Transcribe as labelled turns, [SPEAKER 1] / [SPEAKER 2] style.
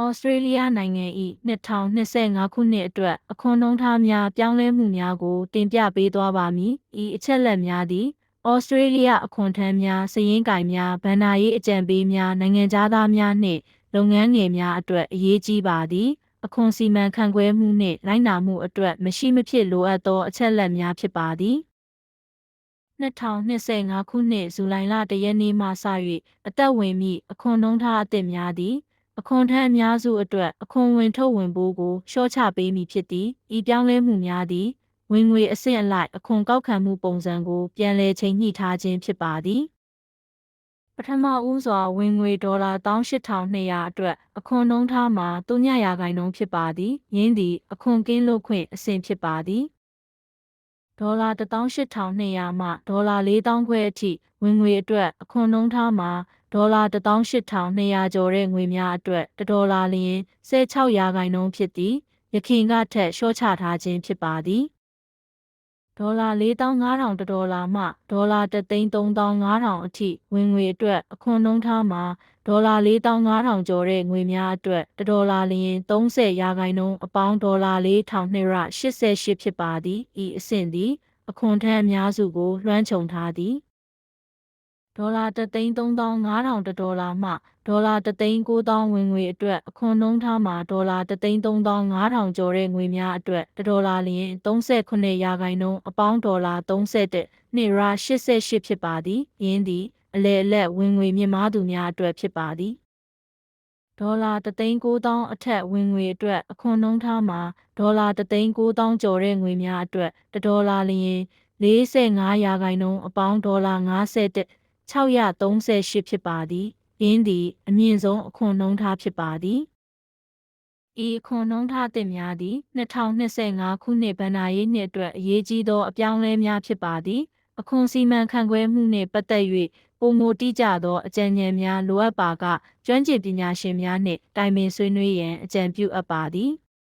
[SPEAKER 1] ဩစတြေးလျနိုင်ငံ၏2025ခုနှစ်အတွက်အခွန်နှုန်းထားများပြောင်းလဲမှုများကို တင်ပြပေးသွားပါမည်။ဤအချက်အလက်များသည်ဩစတြေးလျအခွန်ထမ်းများစည်ရင်းကိုင်များဗန္နာရေးအကြံပေးများနိုင်ငံသားများနှင့်လုပ်ငန်းငယ်များအတွက်အရေးကြီးပါသည်။အခွန်စီမံခန့်ခွဲမှုနှင့်လိုက်နာမှုအတွက်မရှိမဖြစ်လိုအပ်သောအချက်အလက်များဖြစ်ပါသည်။2025ခုနှစ်ဇူလိုင်လ1ရက်နေ့မှစ၍အသက်ဝင်မည့်အခွန်နှုန်းထားအသစ်များသည် အခွန်ထမ်းအများစုအတွက်အခွန်ဝင်ထုတ်ဝင်ပိုးကိုလျှော့ချပေးမည်ဖြစ်သည်ဤပြောင်းလဲမှုများသည်ဝင်ငွေအဆင့်အလိုက်အခွန်ကောက်ခံမှုပုံစံကို ပြန်လည်ချိန်ညှိထားခြင်းဖြစ်ပါသည်ပထမဦးစွာဝင်ငွေဒေါ်လာ18200အတွက်အခွန်နှုန်းထားမှာ3ရာခိုင်နှုန်းဖြစ်ပါသည်ယင်းသည်အခွန်ကင်းလွတ်ခွင့်အဆင့်ဖြစ်ပါသည် ဒေါ်လာ18200မှဒေါ်လာ4000ခွဲအထိဝင်ငွေအတွက်အခွန်နှုန်းထားမှာဒေါ်လာ18200ကျော်တဲ့ငွေများအတွက်1ဒေါ်လာလျင်16ရာခိုင်နှုန်းဖြစ်သည်ယခင်ကထက်လျှော့ချထားခြင်းဖြစ်ပါသည် ဒေါ်လာ4500တဒေါ်လာမှဒေါ်လာ33500အထိဝင်ငွေအတွက်အခွန်နှုန်းထားမှာဒေါ်လာ4500ကျော်တဲ့ငွေများအတွက်1ဒေါ်လာလျင်30ရာခိုင်နှုန်းအပေါင်းဒေါ်လာ4288ဖြစ်ပါသည်ဤအဆင့်သည်အခွန်ထမ်းအများစုကိုလွှမ်းခြုံထားသည် ဒေါ်လာ33500တဒေါ်လာမှဒေါ်လာ39000ဝင်ငွေအတွက်အခွန်နှုန်းထားမှာဒေါ်လာ33500ကျော်တဲ့ငွေများအတွက်1ဒေါ်လာလျင်38ရာခိုင်နှုန်းအပေါင်းဒေါ်လာ31နှစ်ရာ88ဖြစ်ပါသည်ယင်းသည်အလဲအလက်ဝင်ငွေမြင့်မားသူများအတွက်ဖြစ်ပါသည်ဒေါ်လာ39000အထက်ဝင်ငွေအတွက်အခွန်နှုန်းထားမှာဒေါ်လာ39000ကျော်တဲ့ငွေများအတွက်1ဒေါ်လာလျင်45ရာခိုင်နှုန်းအပေါင်းဒေါ်လာ51 638ဖြစ်ပါသည်။ယင်းသည် အမြင့်ဆုံးအခွန်နှုန်းထားဖြစ်ပါသည်။ဤအခွန်နှုန်းထားသစ်များသည်2025ခုနှစ်ဗဏ္ဍာရေးနှစ်အတွက်အရေးကြီးသောအပြောင်းအလဲများဖြစ်ပါသည်။အခွန်စီမံခန့်ခွဲမှုနှင့်ပတ်သက်၍ပုံမတိကျသောအကြံဉာဏ်များလိုအပ်ပါကကျွမ်းကျင်ပညာရှင်များနှင့်တိုင်ပင်ဆွေးနွေးရန်အကြံပြုအပ်ပါသည်။